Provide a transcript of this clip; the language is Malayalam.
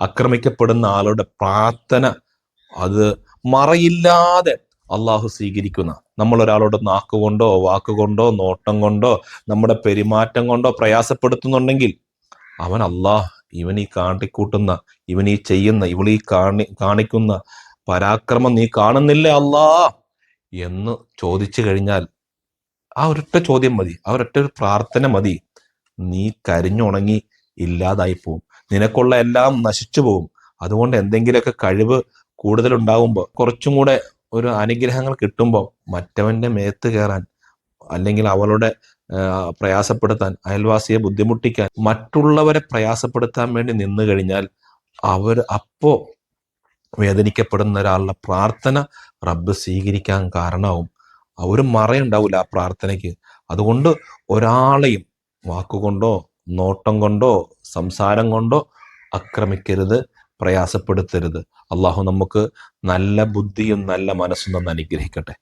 ആക്രമിക്കപ്പെടുന്ന ആളുടെ പ്രാർത്ഥന അത് മറയില്ലാതെ അള്ളാഹു സ്വീകരിക്കുന്ന. നമ്മൾ ഒരാളോട് നാക്കുകൊണ്ടോ വാക്കുകൊണ്ടോ നോട്ടം കൊണ്ടോ നമ്മുടെ പെരുമാറ്റം കൊണ്ടോ പ്രയാസപ്പെടുത്തുന്നുണ്ടെങ്കിൽ അവൻ അള്ളാഹ് കാട്ടിക്കൂട്ടുന്ന ഇവൻ ഈ ചെയ്യുന്ന ഇവൾ ഈ കാണി കാണിക്കുന്ന പരാക്രമം നീ കാണുന്നില്ലേ അല്ലാ എന്ന് ചോദിച്ചു കഴിഞ്ഞാൽ ആ ഒരൊറ്റ ചോദ്യം മതി. ആ ഒരൊറ്റ ഒരു പ്രാർത്ഥന മതി. നീ കരിഞ്ഞുണങ്ങി ഇല്ലാതായി പോവും. നിനക്കുള്ള എല്ലാം നശിച്ചു പോവും. അതുകൊണ്ട് എന്തെങ്കിലുമൊക്കെ കഴിവ് കൂടുതൽ ഉണ്ടാവുമ്പോൾ കുറച്ചും കൂടെ ഒരു അനുഗ്രഹങ്ങൾ കിട്ടുമ്പോൾ മറ്റവന്റെ മേത്ത് കയറാൻ അല്ലെങ്കിൽ അവളുടെ പ്രയാസപ്പെടുത്താൻ അയൽവാസിയെ ബുദ്ധിമുട്ടിക്കാൻ മറ്റുള്ളവരെ പ്രയാസപ്പെടുത്താൻ വേണ്ടി നിന്നു കഴിഞ്ഞാൽ അവർ അപ്പോ വേദനിക്കപ്പെടുന്ന ഒരാളുടെ പ്രാർത്ഥന റബ്ബ് സ്വീകരിക്കാൻ കാരണവും അവരും മറയുണ്ടാവില്ല ആ പ്രാർത്ഥനയ്ക്ക്. അതുകൊണ്ട് ഒരാളെയും വാക്കുകൊണ്ടോ നോട്ടം കൊണ്ടോ സംസാരം കൊണ്ടോ അക്രമിക്കരുത് പ്രയാസപ്പെടുത്തരുത്. അള്ളാഹു നമുക്ക് നല്ല ബുദ്ധിയും നല്ല മനസ്സും നന്ന് അനുഗ്രഹിക്കട്ടെ.